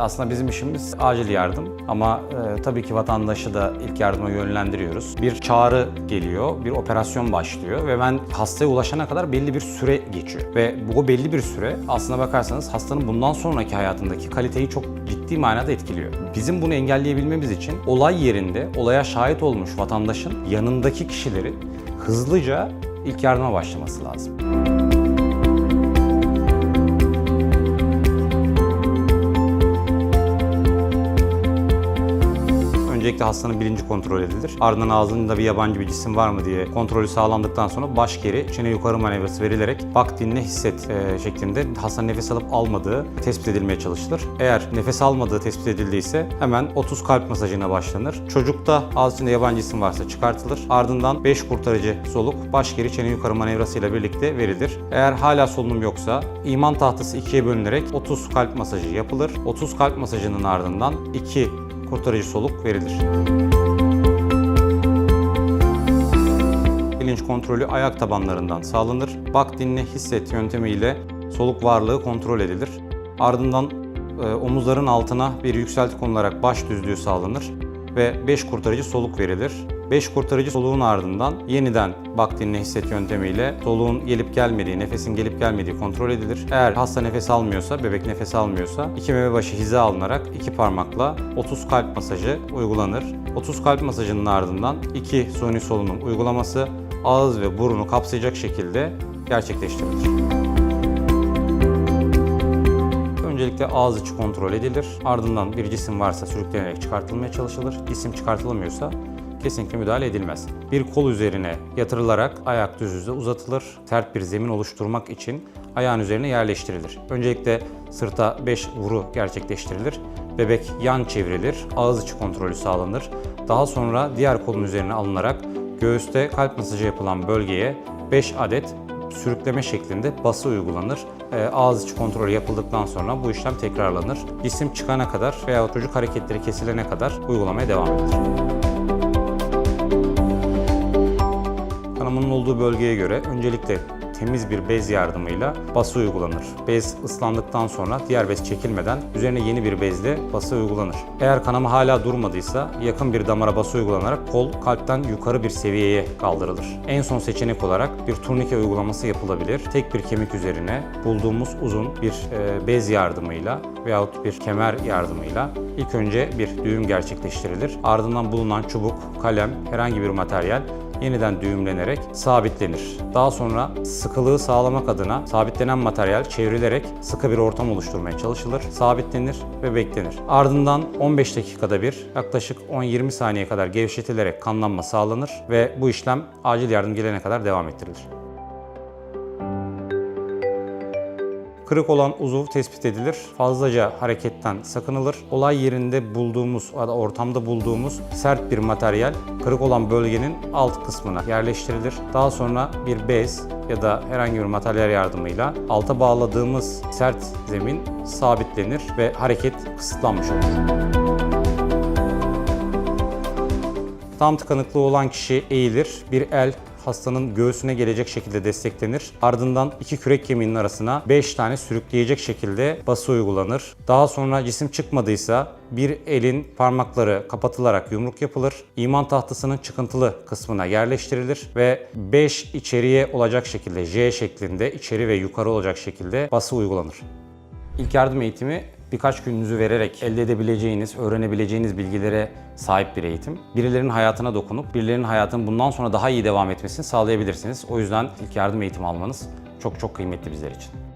Aslında bizim işimiz acil yardım ama e, tabii ki vatandaşı da ilk yardıma yönlendiriyoruz. Bir çağrı geliyor, bir operasyon başlıyor ve ben hastaya ulaşana kadar belli bir süre geçiyor. Ve bu belli bir süre aslına bakarsanız hastanın bundan sonraki hayatındaki kaliteyi çok ciddi manada etkiliyor. Bizim bunu engelleyebilmemiz için olay yerinde olaya şahit olmuş vatandaşın yanındaki kişilerin hızlıca ilk yardıma başlaması lazım. Öncelikle hastanın bilinci kontrol edilir. Ardından ağzında bir yabancı bir cisim var mı diye kontrolü sağlandıktan sonra baş geri çene yukarı manevrası verilerek bak dinle hisset e, şeklinde hastanın nefes alıp almadığı tespit edilmeye çalışılır. Eğer nefes almadığı tespit edildiyse hemen 30 kalp masajına başlanır. Çocukta ağız içinde yabancı cisim varsa çıkartılır. Ardından 5 kurtarıcı soluk baş geri çene yukarı manevrasıyla birlikte verilir. Eğer hala solunum yoksa iman tahtası ikiye bölünerek 30 kalp masajı yapılır. 30 kalp masajının ardından 2 kurtarıcı soluk verilir. Bilinç kontrolü ayak tabanlarından sağlanır. Bak dinle hisset yöntemiyle soluk varlığı kontrol edilir. Ardından e, omuzların altına bir yükselti konularak baş düzlüğü sağlanır ve 5 kurtarıcı soluk verilir. 5 kurtarıcı soluğun ardından yeniden bak dinle hisset yöntemiyle soluğun gelip gelmediği, nefesin gelip gelmediği kontrol edilir. Eğer hasta nefes almıyorsa, bebek nefes almıyorsa iki meme başı hiza alınarak iki parmakla 30 kalp masajı uygulanır. 30 kalp masajının ardından iki suni solunum uygulaması ağız ve burunu kapsayacak şekilde gerçekleştirilir. Öncelikle ağız içi kontrol edilir. Ardından bir cisim varsa sürüklenerek çıkartılmaya çalışılır. Cisim çıkartılamıyorsa kesinlikle müdahale edilmez. Bir kol üzerine yatırılarak ayak düz yüze uzatılır. Sert bir zemin oluşturmak için ayağın üzerine yerleştirilir. Öncelikle sırta 5 vuru gerçekleştirilir. Bebek yan çevrilir. Ağız içi kontrolü sağlanır. Daha sonra diğer kolun üzerine alınarak göğüste kalp masajı yapılan bölgeye 5 adet sürükleme şeklinde bası uygulanır. Ee, ağız içi kontrolü yapıldıktan sonra bu işlem tekrarlanır. Cisim çıkana kadar veya çocuk hareketleri kesilene kadar uygulamaya devam edilir. Kanamanın olduğu bölgeye göre öncelikle temiz bir bez yardımıyla bası uygulanır. Bez ıslandıktan sonra diğer bez çekilmeden üzerine yeni bir bezle bası uygulanır. Eğer kanama hala durmadıysa yakın bir damara bası uygulanarak kol kalpten yukarı bir seviyeye kaldırılır. En son seçenek olarak bir turnike uygulaması yapılabilir. Tek bir kemik üzerine bulduğumuz uzun bir e, bez yardımıyla veyahut bir kemer yardımıyla ilk önce bir düğüm gerçekleştirilir. Ardından bulunan çubuk, kalem, herhangi bir materyal yeniden düğümlenerek sabitlenir. Daha sonra sıkılığı sağlamak adına sabitlenen materyal çevrilerek sıkı bir ortam oluşturmaya çalışılır, sabitlenir ve beklenir. Ardından 15 dakikada bir yaklaşık 10-20 saniye kadar gevşetilerek kanlanma sağlanır ve bu işlem acil yardım gelene kadar devam ettirilir. Kırık olan uzuv tespit edilir. Fazlaca hareketten sakınılır. Olay yerinde bulduğumuz ortamda bulduğumuz sert bir materyal kırık olan bölgenin alt kısmına yerleştirilir. Daha sonra bir bez ya da herhangi bir materyal yardımıyla alta bağladığımız sert zemin sabitlenir ve hareket kısıtlanmış olur. Tam tıkanıklığı olan kişi eğilir. Bir el hastanın göğsüne gelecek şekilde desteklenir. Ardından iki kürek kemiğinin arasına 5 tane sürükleyecek şekilde bası uygulanır. Daha sonra cisim çıkmadıysa bir elin parmakları kapatılarak yumruk yapılır. İman tahtasının çıkıntılı kısmına yerleştirilir ve 5 içeriye olacak şekilde J şeklinde içeri ve yukarı olacak şekilde bası uygulanır. İlk yardım eğitimi birkaç gününüzü vererek elde edebileceğiniz, öğrenebileceğiniz bilgilere sahip bir eğitim. Birilerinin hayatına dokunup birilerinin hayatının bundan sonra daha iyi devam etmesini sağlayabilirsiniz. O yüzden ilk yardım eğitimi almanız çok çok kıymetli bizler için.